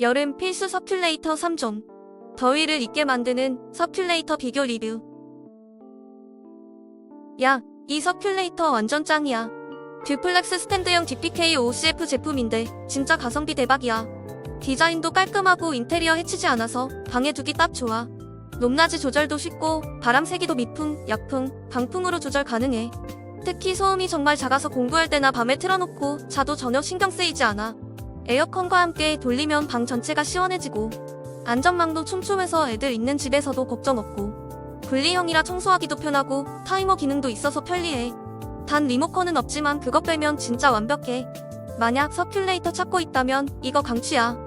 여름 필수 서큘레이터 3종. 더위를 잊게 만드는 서큘레이터 비교 리뷰. 야, 이 서큘레이터 완전 짱이야. 듀플렉스 스탠드형 DPK OCF 제품인데 진짜 가성비 대박이야. 디자인도 깔끔하고 인테리어 해치지 않아서 방에 두기 딱 좋아. 높낮이 조절도 쉽고 바람 세기도 미풍, 약풍, 방풍으로 조절 가능해. 특히 소음이 정말 작아서 공부할 때나 밤에 틀어놓고 자도 전혀 신경 쓰이지 않아. 에어컨과 함께 돌리면 방 전체가 시원해지고 안전망도 촘촘해서 애들 있는 집에서도 걱정 없고 분리형이라 청소하기도 편하고 타이머 기능도 있어서 편리해. 단 리모컨은 없지만 그것 빼면 진짜 완벽해. 만약 서큘레이터 찾고 있다면 이거 강추야.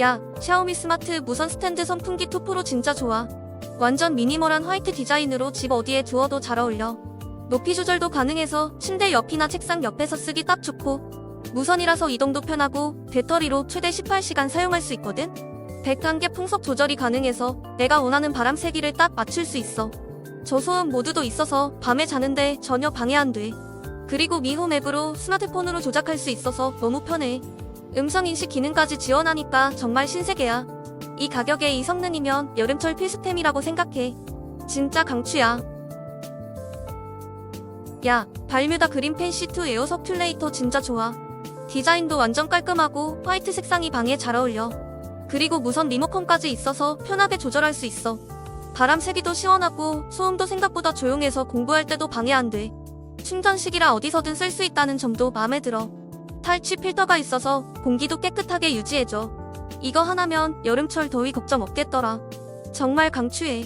야, 샤오미 스마트 무선 스탠드 선풍기 2 프로 진짜 좋아. 완전 미니멀한 화이트 디자인으로 집 어디에 두어도 잘 어울려. 높이 조절도 가능해서 침대 옆이나 책상 옆에서 쓰기 딱 좋고 무선이라서 이동도 편하고 배터리로 최대 18시간 사용할 수 있거든? 101개 풍속 조절이 가능해서 내가 원하는 바람 세기를 딱 맞출 수 있어. 저소음 모드도 있어서 밤에 자는데 전혀 방해 안 돼. 그리고 미홈 앱으로 스마트폰으로 조작할 수 있어서 너무 편해. 음성 인식 기능까지 지원하니까 정말 신세계야. 이 가격에 이 성능이면 여름철 필수템이라고 생각해. 진짜 강추야. 야, 발뮤다 그린 펜시2 에어 서큘레이터 진짜 좋아. 디자인도 완전 깔끔하고 화이트 색상이 방에 잘 어울려. 그리고 무선 리모컨까지 있어서 편하게 조절할 수 있어. 바람 세기도 시원하고 소음도 생각보다 조용해서 공부할 때도 방해 안 돼. 충전식이라 어디서든 쓸 수 있다는 점도 마음에 들어. 탈취 필터가 있어서 공기도 깨끗하게 유지해줘. 이거 하나면 여름철 더위 걱정 없겠더라. 정말 강추해.